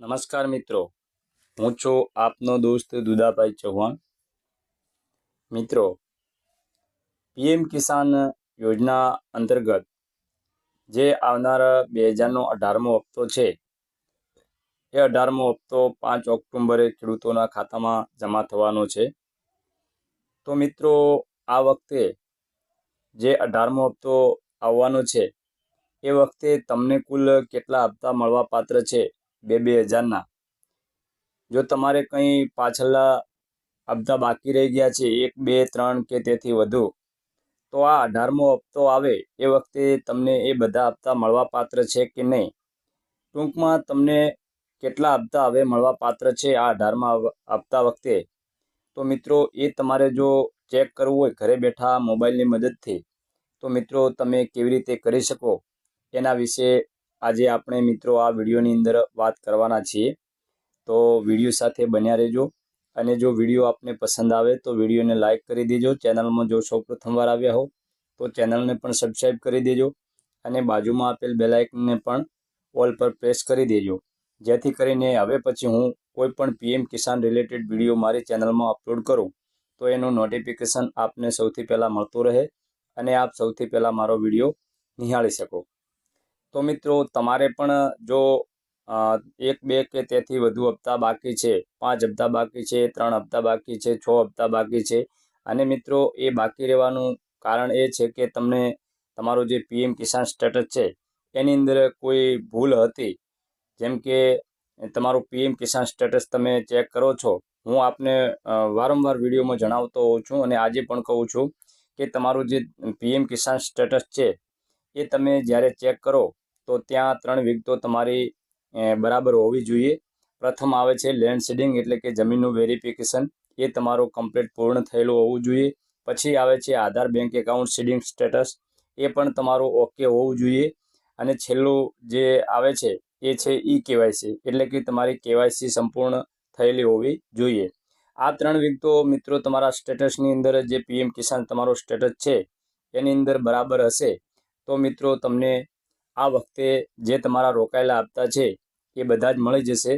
નમસ્કાર મિત્રો. હું છું આપનો દોસ્ત દુદાભાઈ ચૌહાણ. મિત્રો, પીએમ કિસાન યોજના અંતર્ગત જે આવનારા બે હજારનો અઢારમો હપ્તો છે, એ અઢારમો હપ્તો પાંચ ઓક્ટોબરે ખેડૂતોના ખાતામાં જમા થવાનો છે. તો મિત્રો, આ વખતે જે અઢારમો હપ્તો આવવાનો છે, એ વખતે તમને કુલ કેટલા હપ્તા મળવા પાત્ર છે? બે બે હજારના. જો તમારે કંઈ પાછલા હપ્તા બાકી રહી ગયા છે, એક, બે, ત્રણ કે તેથી વધુ, તો આ અઢારમો હપ્તો આવે એ વખતે તમને એ બધા હપ્તા મળવાપાત્ર છે કે નહીં? ટૂંકમાં તમને કેટલા હપ્તા હવે મળવાપાત્ર છે આ અઢારમા હપ્તા વખતે? તો મિત્રો, એ તમારે જો ચેક કરવું હોય, ઘરે બેઠા મોબાઈલની મદદથી, તો મિત્રો તમે કેવી રીતે કરી શકો? એના વિશે આજે આપણે મિત્રો આ વિડીયોની અંદર વાત કરવાના છીએ. તો વીડિયો સાથે બન્યા રહેજો. અને જો વીડિયો આપને પસંદ આવે તો વિડીયોને લાઇક કરી દેજો. ચેનલમાં જો સૌ પ્રથમવાર આવ્યા હો, તો ચેનલને પણ સબસ્ક્રાઈબ કરી દેજો. અને બાજુમાં આપેલ બેલાઇકનને પણ ઓલ પર પ્રેસ કરી દેજો. જેથી કરીને હવે પછી હું કોઈ પણ પીએમ કિસાન રિલેટેડ વીડિયો મારી ચેનલમાં અપલોડ કરું, તો એનું નોટિફિકેશન આપને સૌથી પહેલાં મળતું રહે અને આપ સૌથી પહેલાં મારો વીડિયો નિહાળી શકો. તો મિત્રો, તમારે પણ જો એક, બે કે તેથી વધુ હપ્તા બાકી છે, પાંચ હપ્તા બાકી છે, ત્રણ હપ્તા બાકી છે, છ હપ્તા બાકી છે, અને મિત્રો, એ બાકી રહેવાનું કારણ એ છે કે તમને તમારું જે પીએમ કિસાન સ્ટેટસ છે, એની અંદર કોઈ ભૂલ હતી? જેમ કે, તમારું પીએમ કિસાન સ્ટેટસ તમે ચેક કરો છો. હું આપને વારંવાર વિડીયોમાં જણાવતો હોઉં છું અને આજે પણ કહું છું કે તમારું જે પીએમ કિસાન સ્ટેટસ છે, એ તમે જ્યારે ચેક કરો તો ત્યાં ત્રણ વિગતો તમારી બરાબર હોવી જોઈએ. પ્રથમ આવે છે લેન્ડ સીડિંગ એટલે કે જમીનનું વેરિફિકેશન એ તમારું કમ્પ્લીટ પૂર્ણ થયેલું હોવું જોઈએ. પછી આવે છે Aadhaar bank account seeding status એ પણ તમારું ઓકે હોવું જોઈએ. અને છેલ્લું જે આવે છે, એ છે ઈ કેવાયસી એટલે કે તમારી કેવાયસી સંપૂર્ણ થયેલી હોવી જોઈએ. આ ત્રણ વિગતો મિત્રો તમારા સ્ટેટસની અંદર જે પીએમ કિસાન તમારો સ્ટેટસ છે, એની અંદર બરાબર હશે. તો મિત્રો તમને આ વખતે જે તમારા રોકાયેલા હપ્તા છે, એ બધા જ મળી જશે.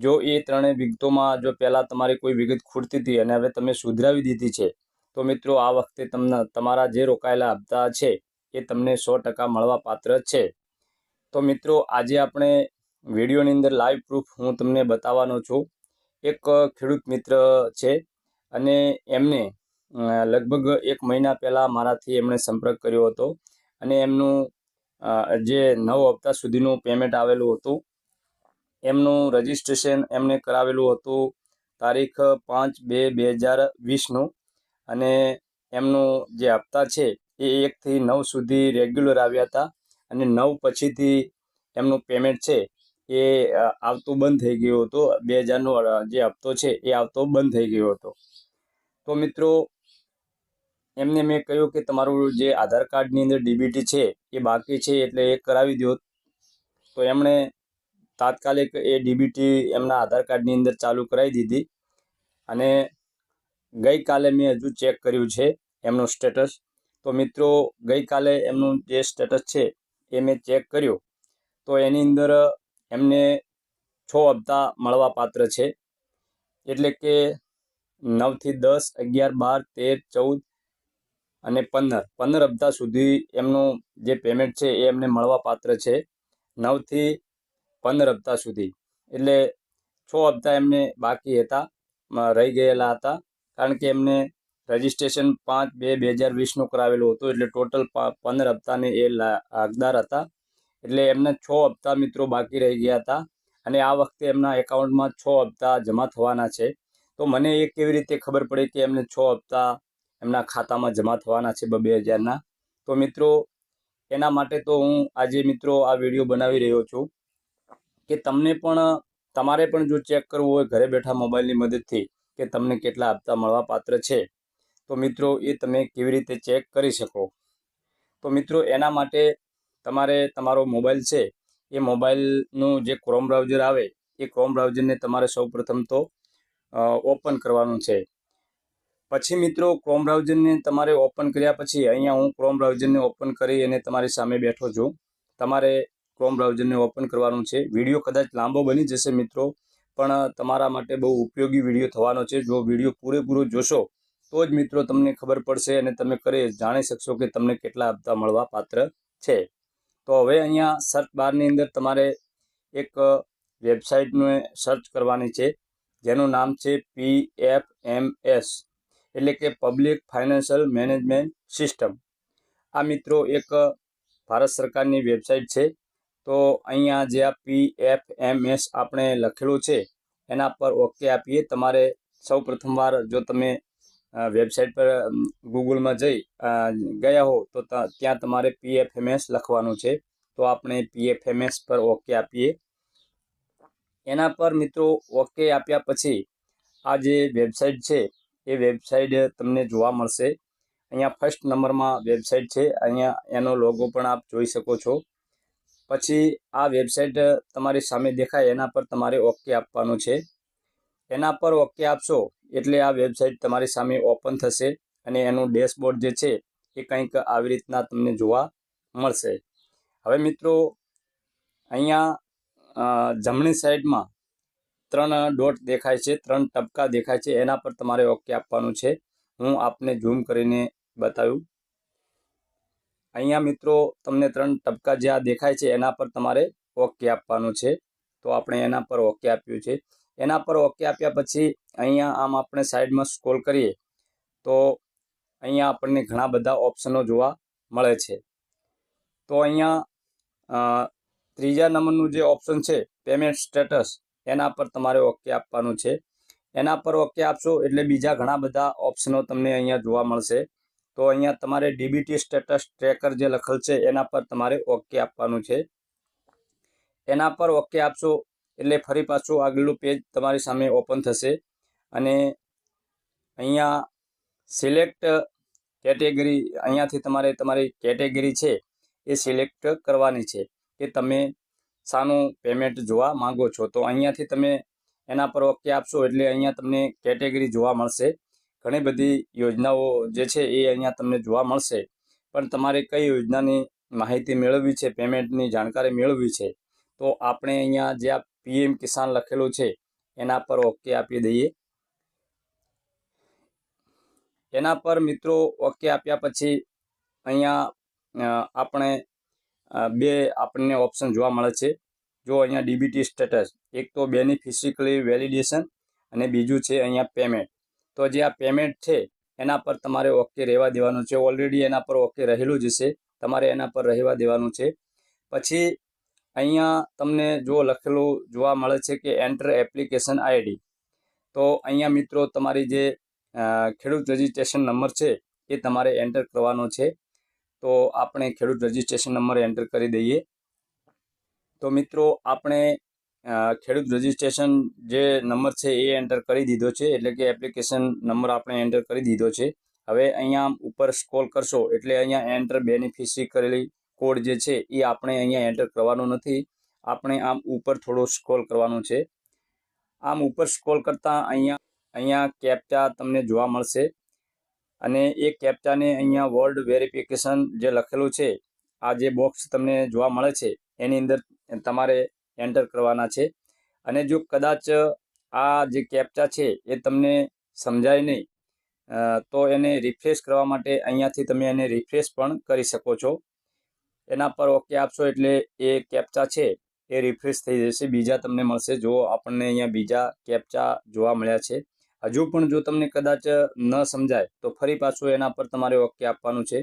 જો એ ત્રણેય વિગતોમાં જો પહેલાં તમારી કોઈ વિગત ખૂટતી હતી અને હવે તમે સુધરાવી દીધી છે, તો મિત્રો આ વખતે તમને તમારા જે રોકાયેલા હપ્તા છે, એ તમને સો ટકા મળવા પાત્ર છે. તો મિત્રો આજે આપણે વિડીયોની અંદર લાઈવ પ્રૂફ હું તમને બતાવવાનો છું. એક ખેડૂત મિત્ર છે અને એમને લગભગ એક મહિના પહેલાં મારાથી એમણે સંપર્ક કર્યો હતો અને એમનું જે નવ હપ્તા સુધીનું પેમેન્ટ આવેલું હતું. એમનું રજિસ્ટ્રેશન એમને કરાવેલું હતું તારીખ પાંચ બે બે હજાર વીસનું. અને એમનું જે હપ્તા છે એ એકથી નવ સુધી રેગ્યુલર આવ્યા હતા. અને નવ પછીથી એમનું પેમેન્ટ છે એ આવતું બંધ થઈ ગયું હતું. બે હજારનો જે હપ્તો છે એ આવતો બંધ થઈ ગયો હતો. તો મિત્રો એમને મેં કહ્યું કે તમારું જે આધાર કાર્ડની અંદર ડીબીટી છે, એ બાકી છે એટલે એ કરાવી દો તો એમણે તાત્કાલિક એ ડીબીટી એમના આધાર કાર્ડની અંદર ચાલુ કરાવી દીધી. અને ગઈકાલે મેં હજુ ચેક કર્યું છે એમનું સ્ટેટસ. તો મિત્રો, ગઈકાલે એમનું જે સ્ટેટસ છે, એ મેં ચેક કર્યું. તો એની અંદર એમને છ હપ્તા મળવા પાત્ર છે. એટલે કે નવથી દસ, અગિયાર, બાર, તેર, ચૌદ અને પંદર. પંદર હપ્તા સુધી એમનું જે પેમેન્ટ છે એ એમને મળવાપાત્ર છે. નવથી પંદર હપ્તા સુધી. એટલે છ હપ્તા એમને બાકી હતા રહી ગયેલા હતા. કારણ કે એમને રજિસ્ટ્રેશન પાંચ બે બે હજાર વીસનું કરાવેલું હતું. એટલે ટોટલ પંદર હપ્તાને એ હકદાર હતા. એટલે એમના છ હપ્તા મિત્રો બાકી રહી ગયા હતા. અને આ વખતે એમના એકાઉન્ટમાં છ હપ્તા જમા થવાના છે. તો મને એ કેવી રીતે ખબર પડી કે એમને છ હપ્તા એમના ખાતામાં જમા થવાના છે બે હજારના. તો મિત્રો, એના માટે તો હું આજે મિત્રો આ વીડિયો બનાવી રહ્યો છું કે તમને પણ, તમારે પણ જો ચેક કરવું હોય ઘરે બેઠા મોબાઈલની મદદથી કે તમને કેટલા હપ્તા મળવા પાત્ર છે. તો મિત્રો, એ તમે કેવી રીતે ચેક કરી શકો? તો મિત્રો, એના માટે તમારે, તમારો મોબાઈલ છે, એ મોબાઈલનું જે ક્રોમ બ્રાઉઝર આવે, એ ક્રોમ બ્રાઉઝરને તમારે સૌપ્રથમ તો ઓપન કરવાનું છે. પછી મિત્રો ક્રોમ બ્રાઉઝરને તમારે ઓપન કર્યા પછી અહીંયા હું ક્રોમ બ્રાઉઝરને ઓપન કરી અને તમારી સામે બેઠો છું. તમારે ક્રોમ બ્રાઉઝરને ઓપન કરવાનું છે. વીડિયો કદાચ લાંબો બની જશે મિત્રો, પણ તમારા માટે બહુ ઉપયોગી વીડિયો થવાનો છે. જો વીડિયો પૂરેપૂરો જોશો, તો જ મિત્રો તમને ખબર પડશે અને તમે કરે જાણી શકશો કે તમને કેટલા હપ્તા મળવા પાત્ર છે. તો હવે અહીંયા સર્ચ બારની અંદર તમારે એક વેબસાઇટને સર્ચ કરવાની છે, જેનું નામ છે પી એફ એમ એસ એટલે કે પબ્લિક ફાઇનાન્શિયલ મેનેજમેન્ટ સિસ્ટમ આ મિત્રો એક ભારત સરકારની વેબસાઇટ છે. તો અહીંયા જે આ પી એફ એમ એસ આપણે લખેલું છે, એના પર ઓકે આપીએ. તમારે સૌ પ્રથમવાર જો તમે વેબસાઇટ પર ગૂગલમાં જઈ ગયા હો, તો ત્યાં તમારે પી એફ એમ એસ લખવાનું છે. તો આપણે પી એફ એમ એસ પર ઓકે આપીએ. એના પર મિત્રો ઓકે આપ્યા પછી, આ જે વેબસાઇટ છે એ વેબસાઇટ તમને જોવા મળશે. અહીંયા ફર્સ્ટ નંબરમાં વેબસાઇટ છે. અહીંયા એનો લોગો પણ આપ જોઈ શકો છો. પછી આ વેબસાઇટ તમારી સામે દેખાય, એના પર તમારે ઓકે આપવાનું છે. એના પર ઓકે આપશો એટલે આ વેબસાઇટ તમારી સામે ઓપન થશે અને એનું ડેશબોર્ડ જે છે એ કંઈક આવી રીતના તમને જોવા મળશે. હવે મિત્રો, અહીંયા જમણી સાઈડમાં ત્રણ ડોટ દેખાય છે, ત્રણ ટપકા દેખાય છે, એના પર તમારે ઓકે આપવાનું છે. હું આપને ઝૂમ કરીને બતાવ્યું. અહીંયા મિત્રો તમને ત્રણ ટપકા જે દેખાય છે, એના પર તમારે ઓકે આપવાનું છે. તો આપણે એના પર ઓકે આપ્યું છે. એના પર ઓકે આપ્યા પછી અહીંયા આમ આપણે સાઈડમાં સ્કોલ કરીએ, તો અહીંયા આપણને ઘણા બધા ઓપ્શનો જોવા મળે છે. તો અહીંયા ત્રીજા નંબરનું જે ઓપ્શન છે, પેમેન્ટ સ્ટેટસ એના પર તમારે ઓકે આપવાનું છે. એના પર ઓકે આપશો એટલે બીજા ઘણા બધા ઓપ્શનો તમને અહીંયા જોવા મળશે. તો અહીંયા તમારે ડીબીટી સ્ટેટસ ટ્રેકર જે લખેલ છે, એના પર તમારે ઓકે આપવાનું છે. એના પર ઓકે આપશો એટલે ફરી પાછું આગલું પેજ તમારી સામે ઓપન થશે. અને અહીંયા સિલેક્ટ કેટેગરી અહીંયાથી તમારે તમારી કેટેગરી છે, એ સિલેક્ટ કરવાની છે કે તમે શાનું પેમેન્ટ જોવા માંગો છો, તો અહીંયાથી તમે એના પર ઓકે આપશો એટલે અહીંયા તમને કેટેગરી જોવા મળશે. ઘણી બધી યોજનાઓ જે છે એ અહીંયા તમને જોવા મળશે. પણ તમારે કઈ યોજનાની માહિતી મેળવવી છે પેમેન્ટની જાણકારી મેળવવી છે, તો આપણે અહીંયા જે આ પીએમ કિસાન લખેલું છે, એના પર ઓકે આપી દઈએ. એના પર મિત્રો ઓકે આપ્યા પછી અહીંયા આપણે બે આપણને ઓપ્શન જોવા મળે છે. જો અહીંયા ડીબીટી સ્ટેટસ એક તો બેનિફિશિકલી વેલિડેશન અને બીજું છે અહીંયા પેમેન્ટ તો જે આ પેમેન્ટ છે, એના પર તમારે ઓકે રહેવા દેવાનું છે. ઓલરેડી એના પર ઓકે રહેલું જ છે. તમારે એના પર રહેવા દેવાનું છે. પછી અહીંયા તમને જો લખેલું જોવા મળે છે કે એન્ટર એપ્લિકેશન આઈડી તો અહીંયા મિત્રો તમારી જે ખેડૂત રજિસ્ટ્રેશન નંબર છે, એ તમારે એન્ટર કરવાનો છે. તો આપણે ખેડૂત રજિસ્ટ્રેશન નંબર એન્ટર કરી દઈએ. તો મિત્રો, આપણે ખેડૂત રજિસ્ટ્રેશન જે નંબર છે એ એન્ટર કરી દીધો છે, એટલે કે એપ્લિકેશન નંબર આપણે એન્ટર કરી દીધો છે. હવે અહીંયા ઉપર સ્કોલ કરશો, એટલે અહીંયા એન્ટર બેનિફિશરી કરેલી કોડ જે છે એ આપણે અહીંયા એન્ટર કરવાનો નથી. આપણે આમ ઉપર થોડો સ્કોલ કરવાનો છે. આમ ઉપર સ્કોલ કરતાં અહીંયા અહીંયા કેપ્ચા તમને જોવા મળશે. અને એ કેપ્ચાને અહીંયા વર્લ્ડ વેરિફિકેશન જે લખેલું છે, આ જે બોક્સ તમને જોવા મળે છે, એની અંદર તમારે એન્ટર કરવાના છે. અને જો કદાચ આ જે કેપ્ચા છે, એ તમને સમજાય નહીં તો એને રિફ્રેશ કરવા માટે અહીંયાથી તમે એને રિફ્રેશ પણ કરી શકો છો. એના પર ઓકે આપશો એટલે એ કેપ્ચા છે, એ રિફ્રેશ થઈ જશે. બીજા તમને મળશે. જો આપણને અહીંયા બીજા કેપ્ચા જોવા મળ્યા છે હજુ પણ જો તમને કદાચ ન સમજાય, તો ફરી પાછું એના પર તમારે ઓકે આપવાનું છે.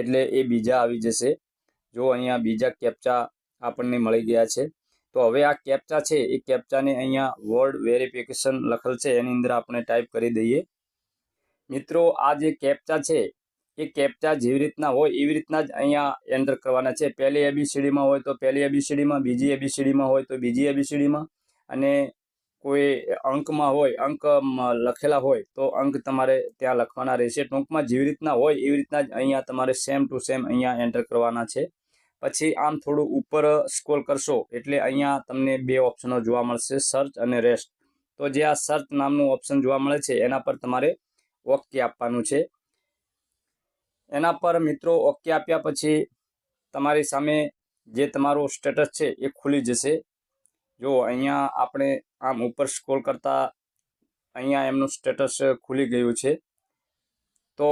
એટલે એ બીજા આવી જશે. જો અહીંયા બીજા કેપ્ચા આપણને મળી ગયા છે. તો હવે આ કેપ્ચા છે, એ કેપ્ચાને અહીંયા વર્ડ વેરિફિકેશન લખેલ છે, એની અંદર આપણે ટાઈપ કરી દઈએ. મિત્રો, આ જે કેપ્ચા છે, એ કેપ્ચા જેવી રીતના હોય, એવી રીતના જ અહીંયા એન્ટર કરવાના છે. પહેલી એબીસીડીમાં હોય તો પહેલી એબીસીડીમાં બીજી એબીસીડીમાં હોય તો બીજી એબીસીડીમાં અને કોઈ અંકમાં હોય અંક લખેલા હોય, તો અંક તમારે ત્યાં લખવાના રહેશે. ટૂંકમાં જેવી રીતના હોય એવી રીતના જ અહીંયા તમારે સેમ ટુ સેમ અહીંયા એન્ટર કરવાના છે. પછી આમ થોડું ઉપર સ્કોલ કરશો એટલે અહીંયા તમને બે ઓપ્શનો જોવા મળશે સર્ચ અને રેસ્ટ તો જે આ સર્ચ નામનું ઓપ્શન જોવા મળે છે, એના પર તમારે ઓકે આપવાનું છે. એના પર મિત્રો ઓકે આપ્યા પછી તમારી સામે જે તમારો સ્ટેટસ છે એ ખુલી જશે. જો અહીંયા આપણે આમ ઉપર સ્ક્રોલ કરતા અહીંયા એમનું સ્ટેટસ ખુલી ગયું છે. તો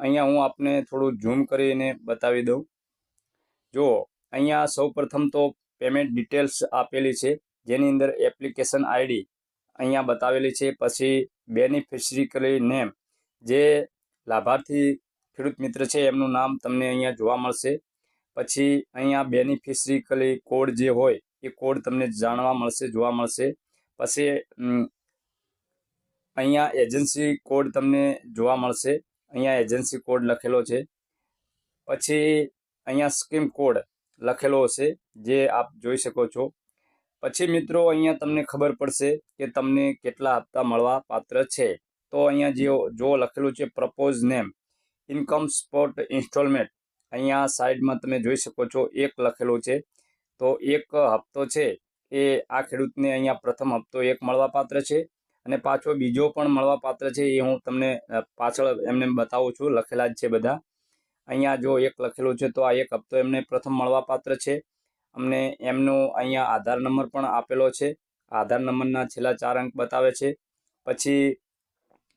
અહીંયા હું આપને થોડું ઝૂમ કરીને બતાવી દઉં. જો અહીંયા સૌપ્રથમ તો પેમેન્ટ ડિટેલ્સ આપેલી છે, જેની અંદર એપ્લિકેશન આઈડી અહીંયા બતાવેલી છે, પછી બેનિફિશરી નેમ જે લાભાર્થી ખેડૂત મિત્ર છે, એમનું નામ તમને અહીંયા જોવા મળશે. પછી અહીંયા બેનિફિશરી કોડ જે હોય એ કોડ તમને જાણવા મળશે, જોવા મળશે. પછી અહીંયા એજન્સી કોડ તમને જોવા મળશે. અહીંયા એજન્સી કોડ લખેલો છે. પછી અહીંયા સ્કીમ કોડ લખેલો હશે, જે આપ જોઈ શકો છો. પછી મિત્રો, અહીંયા તમને ખબર પડશે કે તમને કેટલા હપ્તા મળવા પાત્ર છે. તો અહીંયા જે જો લખેલું છે propose name income spot installment અહીંયા સાઈડમાં તમે જોઈ શકો છો, એક લખેલું છે. તો એક હપ્તો છે એ આ ખેડૂતને અહીંયા પ્રથમ હપ્તો એક મળવાપાત્ર છે અને પાછો બીજો પણ મળવાપાત્ર છે એ હું તમને પાછળ એમને બતાવું છું, લખેલા જ છે બધા. અહીંયા જો એક લખેલું છે તો આ એક હપ્તો એમને પ્રથમ મળવાપાત્ર છે. અમને એમનો અહીંયા આધાર નંબર પણ આપેલો છે. આધાર નંબરના છેલ્લા ચાર અંક બતાવે છે. પછી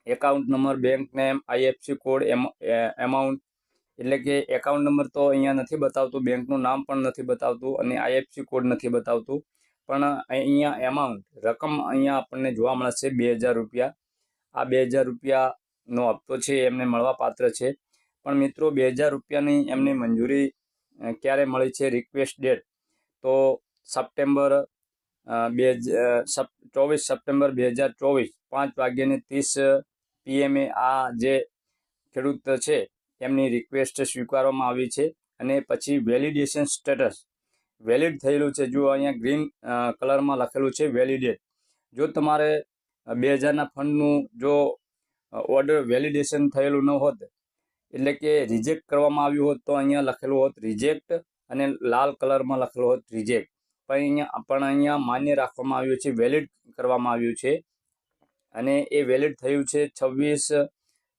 account number, bank name, IFSC code amount એટલે કે એકાઉન્ટ નંબર તો અહીંયા નથી બતાવતું, બેંકનું નામ પણ નથી બતાવતું અને આઈએફસી કોડ નથી બતાવતું. પણ અહીંયા એમાઉન્ટ રકમ અહીંયા આપણને જોવા મળશે બે હજાર રૂપિયા. આ બે હજાર રૂપિયાનો હપ્તો છે એમને મળવા પાત્ર છે. પણ મિત્રો, બે હજાર રૂપિયાની એમને મંજૂરી ક્યારે મળી છે? રિક્વેસ્ટ ડેટ તો સપ્ટેમ્બર બે ચોવીસ સપ્ટેમ્બર બે હજાર ચોવીસ પાંચ વાગ્યાને ત્રીસ પીએમએ આ જે ખેડૂત છે એમની રિક્વેસ્ટ સ્વીકારવામાં આવી છે અને પછી વેલિડેશન સ્ટેટસ વેલિડ થયેલું છે. જો અહીંયા ગ્રીન કલરમાં લખેલું છે વેલિડેટ જો તમારે બે હજારના ફંડનું જો ઓર્ડર વેલિડેશન થયેલું ન હોત, એટલે કે રિજેક્ટ કરવામાં આવ્યું હોત તો અહીંયા લખેલું હોત રિજેક્ટ અને લાલ કલરમાં લખેલું હોત રિજેક્ટ પણ અહીંયા પણ અહીંયા માન્ય રાખવામાં આવ્યું છે વેલિડ કરવામાં આવ્યું છે. અને એ વેલિડ થયું છે છવ્વીસ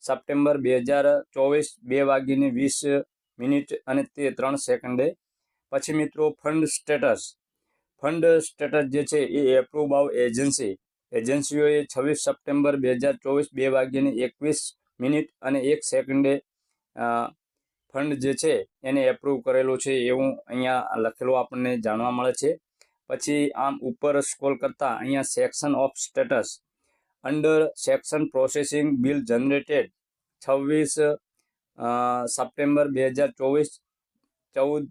સપ્ટેમ્બર બે હજાર ચોવીસ બે વાગીને વીસ મિનિટ અને તે ત્રણ સેકન્ડે. પછી મિત્રો ફંડ સ્ટેટસ. ફંડ સ્ટેટસ જે છે એ એપ્રુવ બાવ એજન્સી એજન્સીઓએ છવ્વીસ સપ્ટેમ્બર બે હજાર ચોવીસ બે વાગ્યાને એકવીસ મિનિટ અને એક સેકન્ડે ફંડ જે છે એને એપ્રુવ કરેલું છે એવું અહીંયા લખેલું આપણને જાણવા મળે છે. પછી આમ ઉપર સ્કોલ કરતાં અહીંયા section of status under section processing bill generated છવ્વીસ સપ્ટેમ્બર બે હજાર ચોવીસ, ચૌદ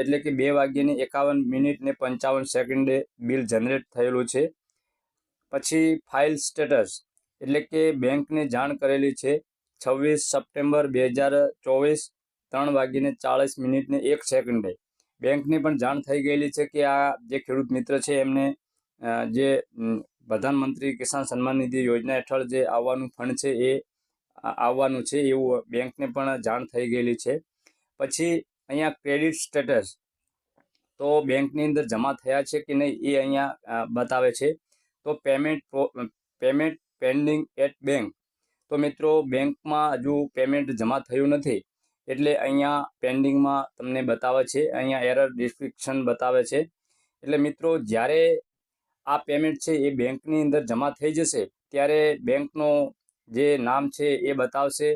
એટલે કે બે વાગ્યાની એકાવન મિનિટ ને પંચાવન સેકન્ડે બિલ જનરેટ થયેલું છે. પછી ફાઇલ સ્ટેટસ એટલે કે બેંકને જાણ કરેલી છે, છવ્વીસ સપ્ટેમ્બર બે હજાર ચોવીસ, ત્રણ વાગીને ચાળીસ મિનિટને એક સેકન્ડે. બેંકને પણ જાણ થઈ ગયેલી છે કે આ જે ખેડૂત મિત્ર છે એમને જે પ્રધાનમંત્રી કિસાન સન્માન નિધિ યોજના હેઠળ જે આવવાનું ફંડ છે એ આવવાનું છે એવું બેંકને પણ જાણ થઈ ગયેલી છે. પછી અહીંયા ક્રેડિટ સ્ટેટસ, તો બેંકની અંદર જમા થયા છે કે નહીં એ અહીંયા બતાવે છે. તો payment payment pending at bank, તો મિત્રો બેંકમાં હજુ પેમેન્ટ જમા થયું નથી, એટલે અહીંયા પેન્ડિંગમાં તમને બતાવે છે. અહીંયા એરર ડિસ્ક્રિપ્શન બતાવે છે. એટલે મિત્રો જ્યારે આ પેમેન્ટ છે એ બેંકની અંદર જમા થઈ જશે, ત્યારે બેંકનો જે નામ છે એ બતાવશે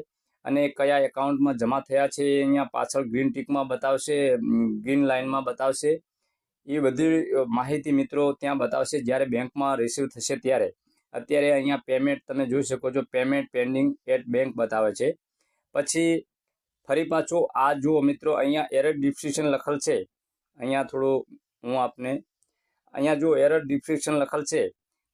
અને કયા એકાઉન્ટમાં જમા થયા છે એ અહીંયા પાછળ ગ્રીન ટીકમાં બતાવશે ગ્રીન લાઇનમાં બતાવશે. એ બધી માહિતી મિત્રો ત્યાં બતાવશે જ્યારે બેંકમાં રિસીવ થશે ત્યારે. અત્યારે અહીંયા પેમેન્ટ તમે જોઈ શકો છો પેમેન્ટ પેન્ડિંગ એટ બેંક બતાવે છે. પછી ફરી પાછો આ જુઓ મિત્રો, અહીંયા એરર ડિસ્ક્રિપ્શન લખેલ છે. અહીંયા થોડું હું આપને અહીંયા જો એરર ડિસ્ક્રિપ્શન લખેલ છે,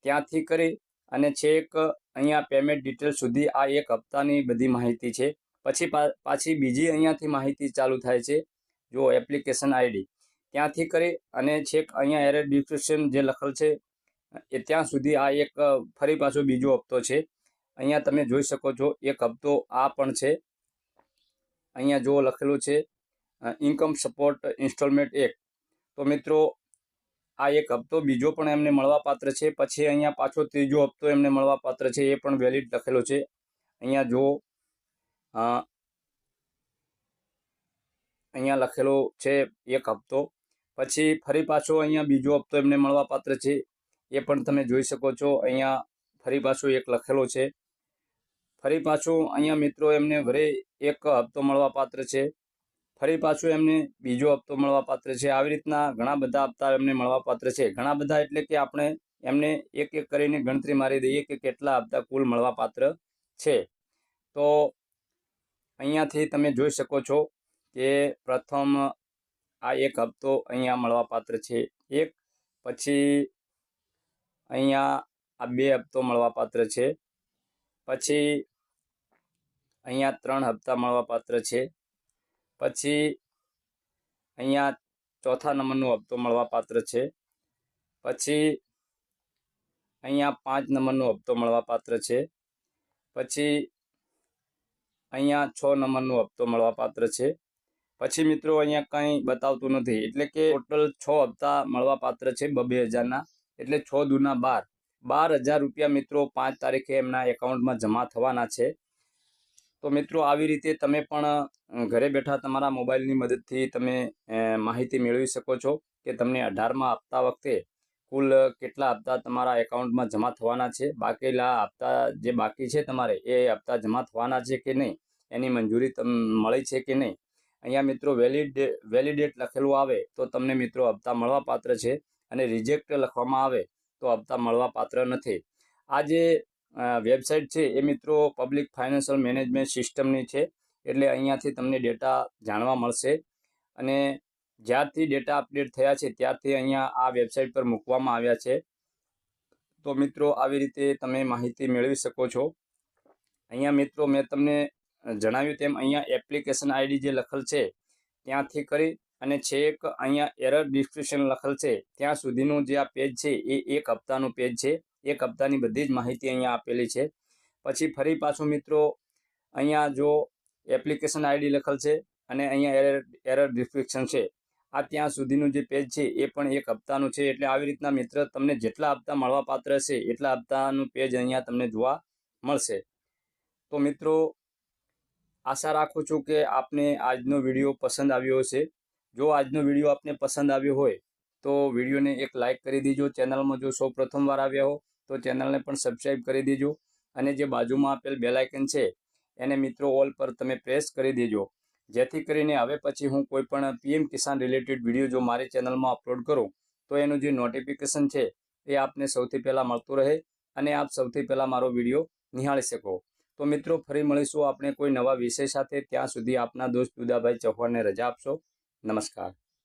ત્યાંથી કરી અને છેક અહીંયા પેમેન્ટ ડિટેલ સુધી આ એક હપ્તાની બધી માહિતી છે. પછી પાછી બીજી અહીંયાથી માહિતી ચાલુ થાય છે, જો એપ્લિકેશન આઈડી. ત્યાંથી કરી અને છેક અહીંયા એરર ડિસ્ક્રિપ્શન જે લખેલ છે, એ ત્યાં સુધી આ એક ફરી પાછો બીજો હપ્તો છે. અહીંયા તમે જોઈ શકો છો, એક હપ્તો આ પણ છે. અહીંયા જો લખેલું છે ઇન્કમ સપોર્ટ ઇન્સ્ટોલમેન્ટ એક. તો મિત્રો આ એક હપ્તો બીજો પણ એમને મળવાપાત્ર છે. પછી અહીંયા પાછો ત્રીજો હપ્તો એમને મળવા પાત્ર છે. એ પણ વેલિડ લખેલો છે. અહીંયા જો અહીંયા લખેલો છે એક હપ્તો. પછી ફરી પાછો અહીંયા બીજો હપ્તો એમને મળવાપાત્ર છે. એ પણ તમે જોઈ શકો છો. અહીંયા ફરી પાછો એક લખેલો છે. ફરી પાછો અહીંયા મિત્રો એમને વરે એક હપ્તો મળવાપાત્ર છે. ફરી પાછું એમને બીજો હપ્તો મળવાપાત્ર છે. આવી રીતના ઘણા બધા હપ્તા એમને મળવાપાત્ર છે. ઘણા બધા એટલે કે આપણે એમને એક એક કરીને ગણતરી મારી દઈએ કે કેટલા હપ્તા કુલ મળવાપાત્ર છે. તો અહીંયાથી તમે જોઈ શકો છો કે પ્રથમ આ એક હપ્તો અહીંયા મળવાપાત્ર છે. એક, પછી અહીંયા આ બે હપ્તો મળવાપાત્ર છે. પછી અહીંયા ત્રણ હપ્તા મળવાપાત્ર છે. પછી અહીંયા ચોથા નંબરનો હપ્તો મળવાપાત્ર છે. પછી અહીંયા પાંચ નંબરનો હપ્તો મળવાપાત્ર છે. પછી અહીંયા છ નંબરનો હપ્તો મળવાપાત્ર છે. પછી મિત્રો અહીંયા કંઈ બતાવતું નથી. એટલે કે ટોટલ છ હપ્તા મળવાપાત્ર છે બબે હજારના. એટલે છ દુના બાર. બાર હજાર રૂપિયા મિત્રો પાંચ તારીખે એમના એકાઉન્ટમાં જમા થવાના છે. તો મિત્રો આવી રીતે તમે પણ ઘરે બેઠા તમારા મોબાઈલની મદદથી તમે માહિતી મેળવી શકો છો કે તમને અઢારમાં આપતા વખતે કુલ કેટલા હપ્તા તમારા એકાઉન્ટમાં જમા થવાના છે, બાકીલા હપ્તા જે બાકી છે તમારે એ હપ્તા જમા થવાના છે કે નહીં, એની મંજૂરી મળી છે કે નહીં. અહીંયા મિત્રો વેલિડ વેલિડેટ લખેલું આવે તો તમને મિત્રો હપ્તા મળવાપાત્ર છે અને રિજેક્ટ લખવામાં આવે તો હપ્તા મળવાપાત્ર નથી. આ જે વેબસાઇટ છે એ મિત્રો પબ્લિક ફાઇનાન્શિયલ મેનેજમેન્ટ સિસ્ટમની છે. એટલે અહીંયાથી તમને ડેટા જાણવા મળશે. અને જ્યારથી ડેટા અપડેટ થયા છે ત્યારથી અહીંયા આ વેબસાઇટ પર મૂકવામાં આવ્યા છે. તો મિત્રો આવી રીતે તમે માહિતી મેળવી શકો છો. અહીંયા મિત્રો મેં તમને જણાવ્યું તેમ અહીંયા એપ્લિકેશન આઈડી જે લખેલ છે ત્યાંથી કરી અને છેક અહીંયા એરર ડિસ્ક્રિપ્શન લખેલ છે. ત્યાં સુધીનું જે આ પેજ છે એ એક હપ્તાનું પેજ છે. એક હપ્તાની બધી જ માહિતી અહીંયા આપેલી છે. પછી ફરી પાછું મિત્રો, અહીંયા જો એપ્લિકેશન આઈડી લખેલ છે અને અહીંયા એરર એરર ડિસ્ક્રિપ્શન છે, આ ત્યાં સુધીનું જે પેજ છે એ પણ એક હપ્તાનું છે. એટલે આવી રીતના મિત્ર, તમને જેટલા હપ્તા મળવાપાત્ર છે, એટલા હપ્તાનું પેજ અહીંયા તમને જોવા મળશે. તો મિત્રો, આશા રાખું છું કે આપને આજનો વીડિયો પસંદ આવ્યો હશે. જો આજનો વીડિયો આપને પસંદ આવ્યો હોય, તો વિડીયોને એક લાઇક કરી દેજો. ચેનલમાં જો સૌ પ્રથમવાર આવ્યા હો તો ચેનલને પણ સબસ્ક્રાઈબ કરી દેજો અને જે બાજુમાં આપેલ બેલાઇકન છે, એને મિત્રો ઓલ પર તમે પ્રેસ કરી દેજો. જેથી કરીને હવે પછી હું કોઈ પણ પીએમ કિસાન રિલેટેડ વીડિયો જો મારી ચેનલમાં અપલોડ કરું, તો એનું જે નોટિફિકેશન છે, એ આપને સૌથી પહેલાં મળતું રહે અને આપ સૌથી પહેલાં મારો વીડિયો નિહાળી શકો. તો મિત્રો, ફરી મળીશું. આપણે કોઈ નવા વિષય સાથે ત્યાં સુધી આપના દોસ્ત દુદાભાઈ ચૌહાણને રજા આપશો. નમસ્કાર.